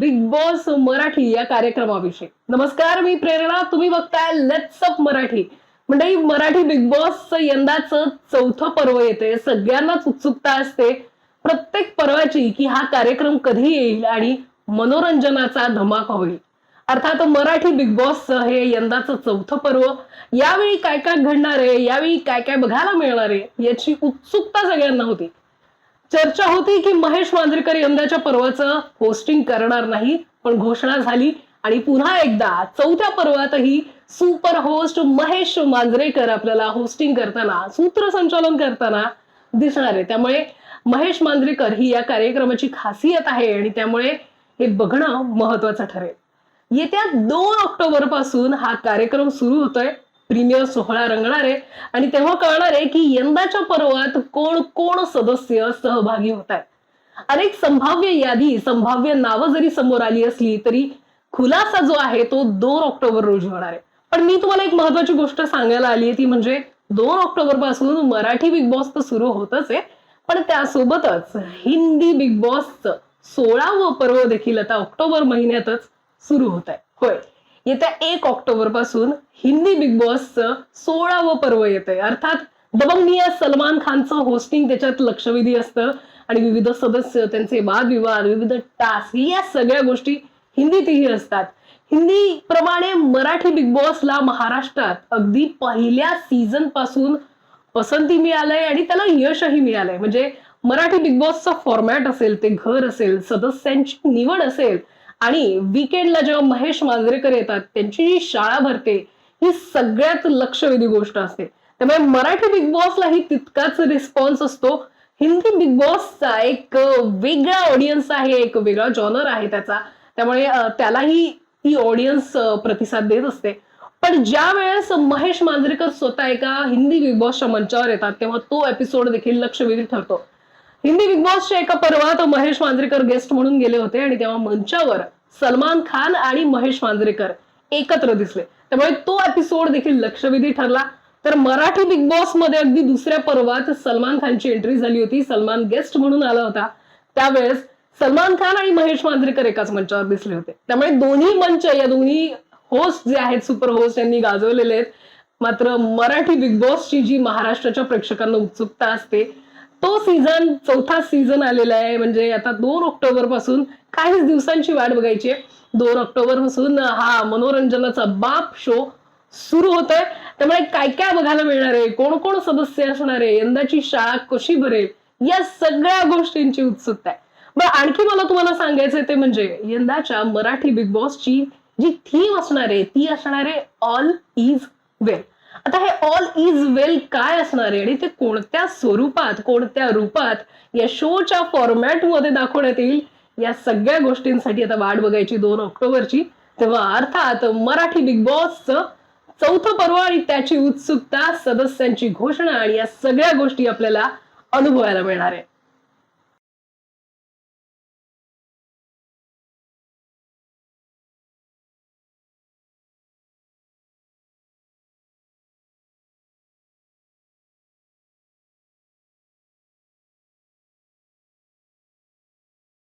Big boss Marathi या कार्यक्रमाविषयी. नमस्कार मी प्रेरणा. तुम्ही बघताय लेट्स अप मराठी. म्हणजे मराठी बिग बॉसचं यंदाचं चौथं पर्व येते. सगळ्यांनाच उत्सुकता असते. प्रत्येक पर्वाची की हा कार्यक्रम कधी येईल आणि मनोरंजनाचा धमाका होईल. अर्थात मराठी बिग बॉसचं हे यंदाचं चौथं पर्व. यावेळी काय काय घडणार आहे? यावेळी काय काय बघायला मिळणार आहे? याची उत्सुकता सगळ्यांना होती. चर्चा होती की महेश मांजरेकर यंदाच्या पर्वाचं होस्टिंग करणार नाही पण घोषणा झाली. आणि पुन्हा एकदा चौथ्या पर्वातही सुपर होस्ट महेश मांजरेकर आपल्याला होस्टिंग करताना सूत्रसंचालन करताना दिसणार आहे. त्यामुळे महेश मांजरेकर ही या कार्यक्रमाची खासियत आहे आणि त्यामुळे हे बघणं महत्वाचं ठरेल. येत्या दोन ऑक्टोबरपासून हा कार्यक्रम सुरू होतोय. प्रीमियर सोहळा रंगणार आहे. आणि तेव्हा कळणार आहे की यंदाच्या पर्वात कोण कोण सदस्य सहभागी होत आहेत. अनेक संभाव्य यादी संभाव्य नावं जरी समोर आली असली तरी खुलासा जो आहे तो दोन ऑक्टोबर रोजी होणार आहे. पण मी तुम्हाला एक महत्वाची गोष्ट सांगायला आली आहे ती म्हणजे दोन ऑक्टोबरपासून मराठी बिग बॉस तर सुरू होतच आहे. पण त्यासोबतच हिंदी बिग बॉसचं सोळावं पर्व देखील आता ऑक्टोबर महिन्यातच सुरू होत आहे. होय. येत्या एक ऑक्टोबरपासून हिंदी बिग बॉसचं सोळावं पर्व येत आहे अर्थात दबंगनिया सलमान खानचं होस्टिंग त्याच्यात लक्षवेधी असतं आणि विविध सदस्य त्यांचे वादविवाद विविध टास्क या सगळ्या गोष्टी हिंदीतही असतात. हिंदी प्रमाणे मराठी बिग बॉसला महाराष्ट्रात अगदी पहिल्या सीझनपासून पसंती मिळालंय आणि त्याला यशही मिळालंय. म्हणजे मराठी बिग बॉसचा फॉर्मॅट असेल ते घर असेल सदस्यांची निवड असेल आणि विकेंडला जेव्हा महेश मांजरेकर येतात त्यांची जी शाळा भरते ही सगळ्यात लक्षवेधी गोष्ट असते. त्यामुळे मराठी बिग बॉसलाही तितकाच रिस्पॉन्स असतो. हिंदी बिग बॉसचा एक वेगळा ऑडियन्स आहे एक वेगळा जॉनर आहे त्याचा. त्यामुळे त्यालाही ती ऑडियन्स प्रतिसाद देत असते. पण ज्या वेळेस महेश मांजरेकर स्वतः एका हिंदी बिग बॉसच्या मंचावर येतात तेव्हा तो एपिसोड देखील लक्षवेधी ठरतो. हिंदी बिग बॉसच्या एका पर्वात महेश मांजरेकर गेस्ट म्हणून गेले होते आणि तेव्हा मंचावर सलमान खान आणि महेश मांजरेकर एकत्र दिसले. त्यामुळे तो एपिसोड देखील लक्षवेधी ठरला. तर मराठी बिग बॉसमध्ये अगदी दुसऱ्या पर्वात सलमान खानची एंट्री झाली होती. सलमान गेस्ट म्हणून आला होता. त्यावेळेस सलमान खान आणि महेश मांजरेकर एकाच मंचावर दिसले होते. त्यामुळे दोन्ही मंच या दोन्ही होस्ट जे आहेत सुपर होस्ट यांनी गाजवलेले आहेत. मात्र मराठी बिग बॉसची जी महाराष्ट्राच्या प्रेक्षकांना उत्सुकता असते तो सीझन चौथा सीझन आलेला आहे. म्हणजे आता दोन ऑक्टोबरपासून काहीच दिवसांची वाट बघायची आहे. दोन ऑक्टोबरपासून हा मनोरंजनाचा बाप शो सुरू होतोय. त्यामुळे काय काय बघायला मिळणार आहे? कोण कोण सदस्य असणार आहे? यंदाची शाळा कशी भरेल या सगळ्या गोष्टींची उत्सुकता आहे. बरं आणखी मला तुम्हाला सांगायचं ते म्हणजे यंदाच्या मराठी बिग बॉसची जी थीम असणार आहे ती असणार आहे ऑल इज वेल आता हे ऑल इज वेल काय असणार आहे? आणि ते कोणत्या स्वरूपात कोणत्या रूपात या शोच्या फॉर्मॅटमध्ये दाखवण्यात येईल? या सगळ्या गोष्टींसाठी आता वाट बघायची दोन ऑक्टोबरची. तेव्हा अर्थात मराठी बिग बॉसचं चौथं पर्व आणि त्याची उत्सुकता सदस्यांची घोषणा आणि या सगळ्या गोष्टी आपल्याला अनुभवायला मिळणार आहे.